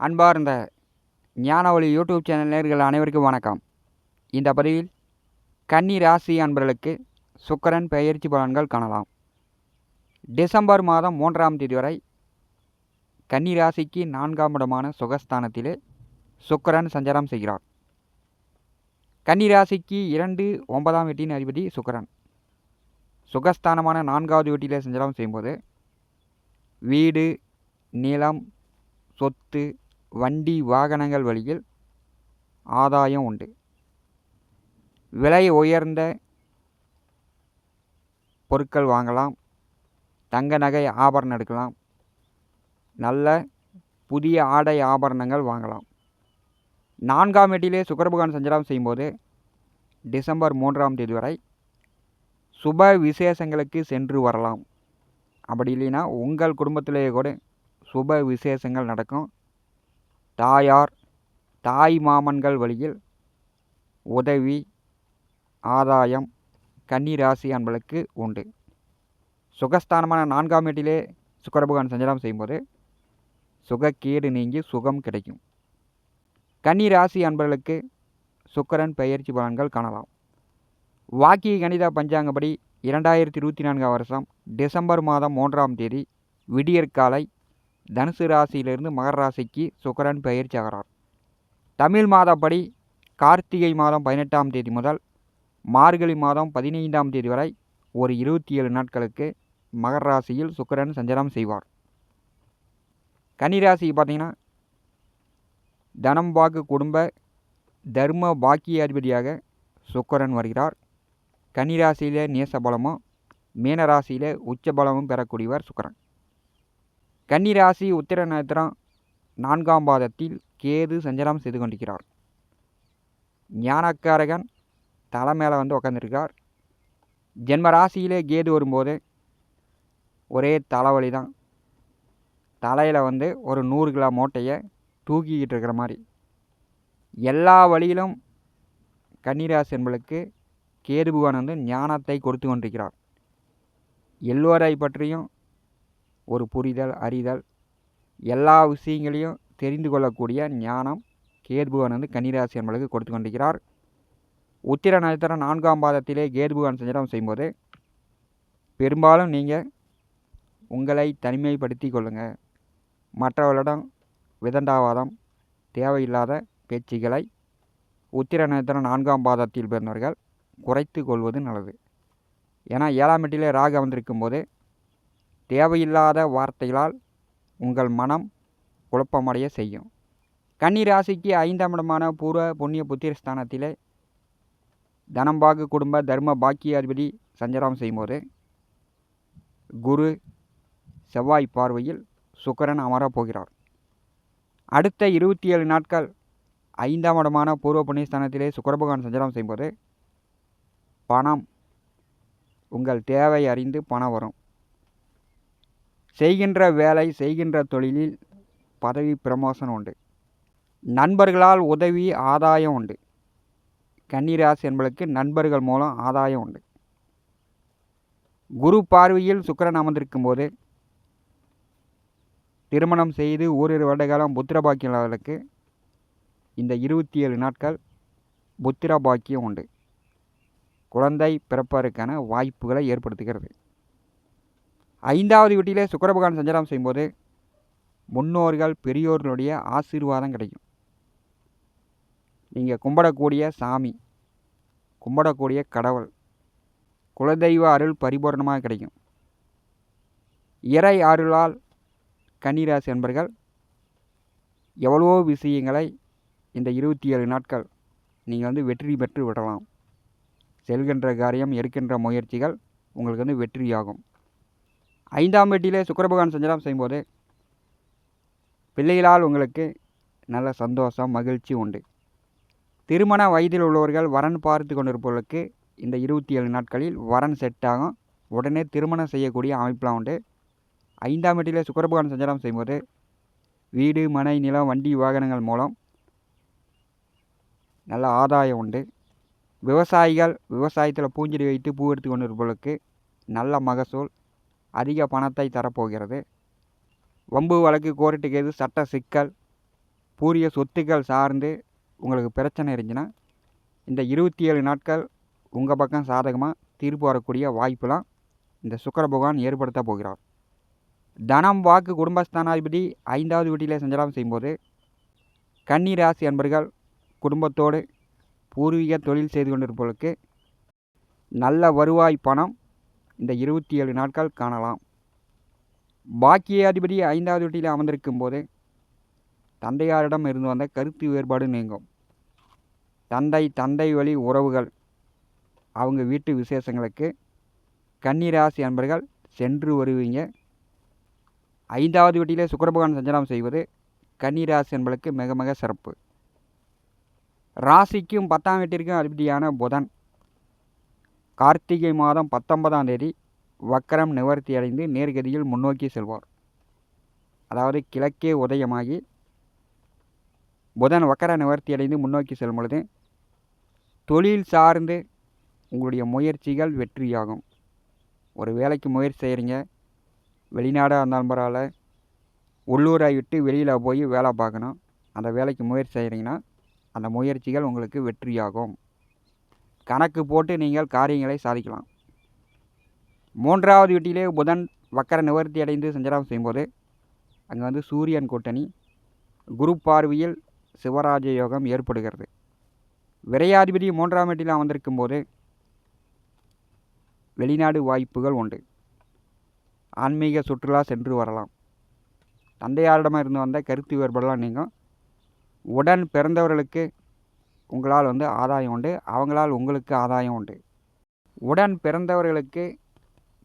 அன்பார்ந்த ஞானவழி YouTube channel நேர்கள் அனைவருக்கும் வணக்கம். இந்த பதிவில் கன்னி ராசி அன்பர்களுக்கு சுக்கரன் பெயர்ச்சி பலன்கள் காணலாம். டிசம்பர் மாதம் மூன்றாம் தேதி வரை கன்னி ராசிக்கு நான்காம் இடமான சுகஸ்தானத்திலே சுக்கரன் சஞ்சாரம் செய்கிறார். கன்னி ராசிக்கு இரண்டு ஒன்பதாம் வீட்டின் அதிபதி சுக்கரன். சுகஸ்தானமான நான்காவது வீட்டிலே சஞ்சாரம் செய்யும்போது வீடு நிலம் சொத்து வண்டி வாகனங்கள் வழியில் ஆதாயம் உண்டு. விலை உயர்ந்த பொருட்கள் வாங்கலாம். தங்க நகை ஆபரணம் எடுக்கலாம். நல்ல புதிய ஆடை ஆபரணங்கள் வாங்கலாம். நான்காம் வீட்டிலே சுக்கரபகவான் சஞ்சாரம் செய்யும்போது டிசம்பர் மூன்றாம் தேதி வரை சுப விசேஷங்களுக்கு சென்று வரலாம். அப்படி இல்லைன்னா உங்கள் குடும்பத்திலேயே கூட சுப விசேஷங்கள் நடக்கும். தாயார் தாய் மாமன்கள் வழியில் உதவி ஆதாயம் கன்னிராசி அன்பளுக்கு உண்டு. சுகஸ்தானமான நான்காம் வீட்டிலே சுக்கரபகவான் சஞ்சாரம் செய்யும்போது சுகக்கேடு நீங்கி சுகம் கிடைக்கும். கன்னிராசி அன்பர்களுக்கு சுக்கரன் பெயர்ச்சி பலன்கள் காணலாம். வாக்கிய கணித பஞ்சாங்கப்படி இரண்டாயிரத்தி இருபத்தி நான்காம் வருஷம் டிசம்பர் மாதம் மூன்றாம் தேதி விடியற்காலை தனுசு ராசியிலிருந்து மகர ராசிக்கு சுக்கரன் பெயர் ஆகிறார் தமிழ் மாதப்படி கார்த்திகை மாதம் பதினெட்டாம் தேதி முதல் மார்கழி மாதம் பதினைந்தாம் தேதி வரை ஒரு இருபத்தி ஏழு நாட்களுக்கு மகர ராசியில் சுக்கரன் சஞ்சாரம் செய்வார். கன்னிராசி பார்த்தீங்கன்னா தனம் பாக்கு குடும்ப தர்ம பாக்கிய அதிபதியாக சுக்கரன் வருகிறார். கன்னிராசியிலே நேச பலமும் மீனராசியில் உச்ச பலமும் பெறக்கூடியவர் சுக்கரன். கன்னிராசி உத்திர நட்சத்திரம் நான்காம் பாதத்தில் கேது சஞ்சலம் செய்து கொண்டிருக்கிறார். ஞானக்காரகன் தலை மேலே வந்து உக்காந்துருக்கார். ஜென்ம ராசியிலே கேது வரும்போது ஒரே தலைவலி தான் தலையில் வந்து ஒரு நூறு கிலோ மூட்டையை தூக்கிக்கிட்டு இருக்கிற மாதிரி. எல்லா வழியிலும் கன்னிராசி என்பளுக்கு கேது பகவான் வந்து ஞானத்தை கொடுத்து கொண்டிருக்கிறார். எல்லோரை பற்றியும் ஒரு புரிதல் அறிதல் எல்லா விஷயங்களையும் தெரிந்து கொள்ளக்கூடிய ஞானம் கேது பகவான் வந்து கன்னிராசி என்பளுக்கு கொடுத்து கொண்டிருக்கிறார். உத்திர நட்சத்திரம் நான்காம் பாதத்திலே கேது பகவான் சஞ்சாரம் செய்யும்போது பெரும்பாலும் நீங்கள் உங்களை தனிமைப்படுத்தி கொள்ளுங்கள் மற்றவர்களிடம் விதண்டாவாதம் தேவையில்லாத பேச்சுகளை உத்திர நட்சத்திரம் நான்காம் பாதத்தில் பிறந்தவர்கள் குறைத்து கொள்வது நல்லது. ஏன்னா ஏழாம் எட்டிலே ராக வந்திருக்கும் போது தேவையில்லாத வார்த்தைகளால் உங்கள் மனம் குழப்பமடைய செய்யும். கன்னி ராசிக்கு ஐந்தாம் இடமான பூர்வ புண்ணிய புத்திர ஸ்தானத்திலே தனம்பாகு குடும்ப தர்ம பாக்கிய அதிபதி சஞ்சாரம் செய்யும்போது குரு செவ்வாய் பார்வையில் சுக்கரன் அமரப் போகிறார். அடுத்த இருபத்தி ஏழு நாட்கள் ஐந்தாம் இடமான பூர்வ புண்ணியஸ்தானத்திலே சுக்கரபகவான் சஞ்சாரம் செய்யும்போது பணம் உங்கள் தேவை அறிந்து பணம் வரும். செய்கின்ற வேலை செய்கின்ற தொழிலில் பதவி பிரமோஷன் உண்டு. நண்பர்களால் உதவி ஆதாயம் உண்டு. கன்னிராசி என்பதற்கு நண்பர்கள் மூலம் ஆதாயம் உண்டு. குரு பார்வையில் சுக்கரன் அமர்ந்திருக்கும் போது திருமணம் செய்து ஓரிரு வருடகாலம் புத்திர இந்த இருபத்தி ஏழு நாட்கள் புத்திர பாக்கியம் உண்டு. குழந்தை பிறப்பதற்கான வாய்ப்புகளை ஏற்படுத்துகிறது. ஐந்தாவது வீட்டிலே சுக்கரபகவான் சஞ்சாரம் செய்யும்போது முன்னோர்கள் பெரியோர்களுடைய ஆசீர்வாதம் கிடைக்கும். நீங்கள் கும்பிடக்கூடிய சாமி கும்பிடக்கூடிய கடவுள் குலதெய்வ அருள் பரிபூர்ணமாக கிடைக்கும். இறை அருளால் கன்னிராசி என்பர்கள் எவ்வளவோ விஷயங்களை இந்த இருபத்தி ஏழு நாட்கள் நீங்கள் வந்து வெற்றி பெற்று விடலாம். செல்கின்ற காரியம் எடுக்கின்ற முயற்சிகள் உங்களுக்கு வந்து வெற்றியாகும். ஐந்தாம் வீட்டிலே சுக்கரபகவான் சஞ்சாரம் செய்யும்போது பிள்ளைகளால் உங்களுக்கு நல்ல சந்தோஷம் மகிழ்ச்சி உண்டு. திருமண வயதில் உள்ளவர்கள் வரன் பார்த்து கொண்டிருப்பவர்களுக்கு இந்த இருபத்தி ஏழு நாட்களில் வரன் செட் ஆகும். உடனே திருமணம் செய்யக்கூடிய அமைப்பெலாம் உண்டு. ஐந்தாம் வீட்டிலே சுக்கரபகவான் சஞ்சாரம் செய்யும்போது வீடு மனை நிலம் வண்டி வாகனங்கள் மூலம் நல்ல ஆதாயம் உண்டு. விவசாயிகள் விவசாயத்தில் பூஞ்செடி வைத்து பூ எடுத்து கொண்டிருப்பவர்களுக்கு நல்ல மகசூல் அதிக பணத்தை தரப்போகிறது. வம்பு வழக்கு கோர்ட்டு கேது சட்ட சிக்கல் பூரிய சொத்துக்கள் சார்ந்து உங்களுக்கு பிரச்சனை இருந்துச்சுன்னா இந்த இருபத்தி ஏழு நாட்கள் உங்கள் பக்கம் சாதகமாக தீர்ப்பு வரக்கூடிய வாய்ப்பெலாம் இந்த சுக்கர பகவான் ஏற்படுத்த போகிறார். தனம் வாக்கு குடும்பஸ்தானாதிபதி ஐந்தாவது வீட்டிலே சஞ்சாரம் செய்யும்போது கன்னி ராசி அன்பர்கள் குடும்பத்தோடு பூர்வீக தொழில் செய்து கொண்டிருப்பவர்களுக்கு நல்ல வருவாய் பணம் இந்த இருபத்தி ஏழு நாட்கள் காணலாம். பாக்கியாதிபதி ஐந்தாவது வீட்டில் அமர்ந்திருக்கும் போது தந்தையாரிடம் இருந்து வந்த கருத்து வேறுபாடு நீங்கும். தந்தை தந்தை வழி உறவுகள் அவங்க வீட்டு விசேஷங்களுக்கு கன்னிராசி அன்பர்கள் சென்று வருவீங்க. ஐந்தாவது வீட்டிலே சுக்கரபகவான் சஞ்சாரம் செய்வது கன்னிராசி என்பளுக்கு மிக மிக சிறப்பு. ராசிக்கும் பத்தாம் வீட்டிற்கும் அதிபதியான புதன். கார்த்திகை மாதம் பத்தொன்பதாம் தேதி வக்கரம் நிவர்த்தி அடைந்து நேர்கதியில் முன்னோக்கி செல்வார். அதாவது கிழக்கே உதயமாகி புதன் வக்கர நிவர்த்தி அடைந்து முன்னோக்கி செல்லும் பொழுது தொழில் சார்ந்து உங்களுடைய முயற்சிகள் வெற்றியாகும். ஒரு வேலைக்கு முயற்சி செய்கிறீங்க வெளிநாடாக இருந்தாலும் பரவாயில்ல உள்ளூரை விட்டு வெளியில் போய் வேலை பார்க்கணும் அந்த வேலைக்கு முயற்சி செய்கிறீங்கன்னா அந்த முயற்சிகள் உங்களுக்கு வெற்றியாகும். கணக்கு போட்டு நீங்கள் காரியங்களை சாதிக்கலாம். மூன்றாவது வீட்டிலே புதன் வக்கர நிவர்த்தி அடைந்து சஞ்சாரம் செய்யும்போது அங்கே வந்து சூரியன் கூட்டணி குரு பார்வையில் சிவராஜ யோகம் ஏற்படுகிறது. விரையாதிபதி மூன்றாம் வீட்டில் அமர்ந்திருக்கும் போது வெளிநாடு வாய்ப்புகள் உண்டு. ஆன்மீக சுற்றுலா சென்று வரலாம். தந்தையாரிடமாக இருந்து வந்த கருத்து வேறுபாடெல்லாம் நீங்கள் உடன் பிறந்தவர்களுக்கு உங்களால் வந்து ஆதாயம் உண்டு. அவங்களால் உங்களுக்கு ஆதாயம் உண்டு. உடன் பிறந்தவர்களுக்கு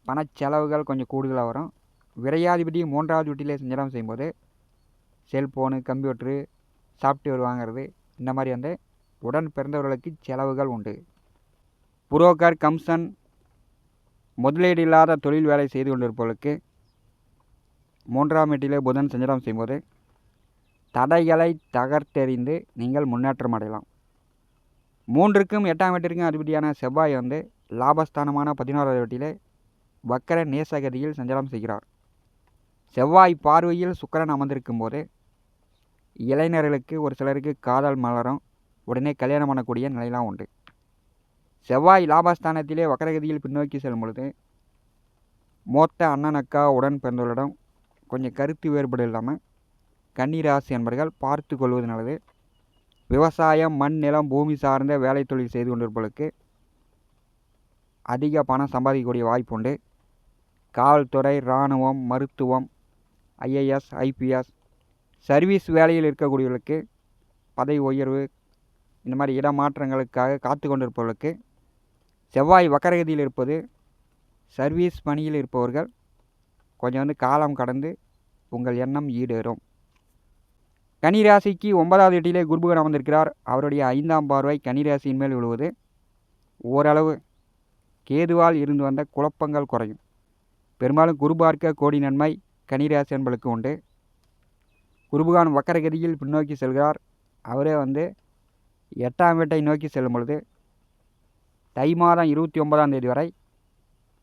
பணச்செலவுகள் கொஞ்சம் கூடுதலாக வரும். விரையாதிபதி மூன்றாவது வீட்டிலே சஞ்சாரம் செய்யும்போது செல்ஃபோனு கம்ப்யூட்ரு சாஃப்ட்வேர் வாங்கிறது இந்த மாதிரி வந்து உடன் பிறந்தவர்களுக்கு செலவுகள் உண்டு. புரோக்கர் கம்சன் முதலீடு இல்லாத தொழில் வேலை செய்து கொண்டிருப்பவர்களுக்கு மூன்றாம் வீட்டிலே புதன் சஞ்சாரம் செய்யும்போது தடைகளை தகர்த்தெறிந்து நீங்கள் முன்னேற்றம் அடையலாம். மூன்றுக்கும் எட்டாம் வீட்டிற்கும் அதிபதியான செவ்வாய் வந்து லாபஸ்தானமான பதினோராவது வீட்டிலே வக்கர நேசகதியில் சஞ்சலம் செய்கிறார். செவ்வாய் பார்வையில் சுக்கரன் அமர்ந்திருக்கும் போது இளைஞர்களுக்கு ஒரு சிலருக்கு காதல் மலரும் உடனே கல்யாணம் பண்ணக்கூடிய நிலையெல்லாம் உண்டு. செவ்வாய் லாபஸ்தானத்திலே வக்கரகதியில் பின்னோக்கி செல்லும் பொழுது மொத்த அண்ணன் அக்கா உடன் பிறந்தவர்களிடம் கொஞ்சம் கருத்து வேறுபாடு இல்லாமல் கன்னிராசி என்பர்கள் பார்த்து கொள்வது நல்லது. விவசாயம் மண் நிலம் பூமி சார்ந்த வேலை தொழில் செய்து கொண்டிருப்பவர்களுக்கு அதிக பணம் சம்பாதிக்கக்கூடிய வாய்ப்பு உண்டு. காவல்துறை இராணுவம் மருத்துவம் ஐஏஎஸ் ஐபிஎஸ் சர்வீஸ் வேலையில் இருக்கக்கூடியவர்களுக்கு பதவி உயர்வு இந்த மாதிரி இடமாற்றங்களுக்காக காத்து கொண்டிருப்பவர்களுக்கு செவ்வாய் வக்கரகதியில் இருப்பது சர்வீஸ் பணியில் இருப்பவர்கள் கொஞ்சம் வந்து காலம் கடந்து உங்கள் எண்ணம் ஈடேறும். கன்னிராசிக்கு ஒன்பதாவது வீட்டிலே குருபகன் அமர்ந்திருக்கிறார். அவருடைய ஐந்தாம் பார்வை கனிராசியின் மேல் விழுவது. ஓரளவு கேதுவால் இருந்து வந்த குழப்பங்கள் குறையும். பெரும்பாலும் குரு பார்க்க கோடி நன்மை கனிராசி என்பளுக்கு உண்டு. குருபகான் வக்கரகதியில் பின்னோக்கி செல்கிறார். அவரே வந்து எட்டாம் வீட்டை நோக்கி செல்லும் பொழுது தை மாதம் இருபத்தி ஒன்பதாம் தேதி வரை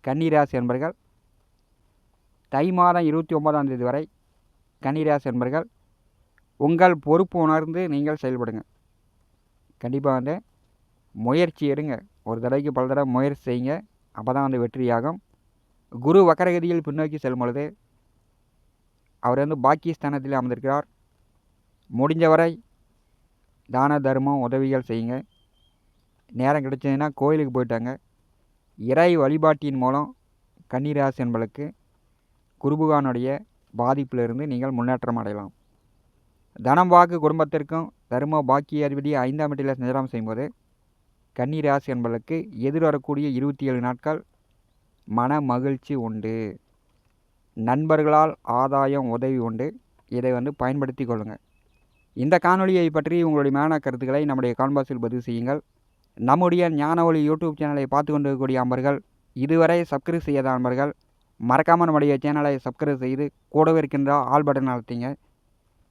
கன்னிராசி என்பர்கள் தை மாதம் இருபத்தி ஒன்பதாம் தேதி வரை கன்னிராசி என்பர்கள் உங்கள் பொறுப்பு உணர்ந்து நீங்கள் செயல்படுங்க. கண்டிப்பாக வந்து முயற்சி எடுங்க. ஒரு தடவைக்கு பல தடவை முயற்சி செய்யுங்க. அப்போ தான் வந்து வெற்றியாகும். குரு வக்கரகதியில் பின்னோக்கி செல்லும் பொழுது அவர் வந்து பாக்கியஸ்தானத்தில் அமர்ந்திருக்கிறார். முடிஞ்சவரை தான தர்மம் உதவிகள் செய்யுங்க. நேரம் கிடைச்சதுன்னா கோயிலுக்கு போயிட்டாங்க. இறை வழிபாட்டின் மூலம் கன்னிராசி என்பளுக்கு குருபுகானுடைய பாதிப்பிலிருந்து நீங்கள் முன்னேற்றம் அடையலாம். தனம் வாக்கு குடும்பத்திற்கும் தர்ம பாக்கிய அதிபதி ஐந்தாம் வீட்டில் சஞ்சாரம் செய்யும்போது கன்னிராசி எதிர் எதிர்வரக்கூடிய இருபத்தி ஏழு நாட்கள் மன மகிழ்ச்சி உண்டு. நண்பர்களால் ஆதாயம் உதவி உண்டு. இதை வந்து பயன்படுத்தி கொள்ளுங்கள் இந்த காணொலியை பற்றி உங்களுடைய மேன கருத்துக்களை நம்முடைய கான்பாஸில் பதிவு செய்யுங்கள். நம்முடைய ஞான ஒளி யூடியூப் சேனலை பார்த்து கொண்டிருக்கக்கூடிய அன்பர்கள் இதுவரை சப்ஸ்கிரைப் செய்யாத அன்பர்கள் மறக்காமல் நம்முடைய சேனலை சப்ஸ்கிரைப் செய்து கூடவே இருக்கின்ற ஆல் பட்டன் அழுத்திங்க.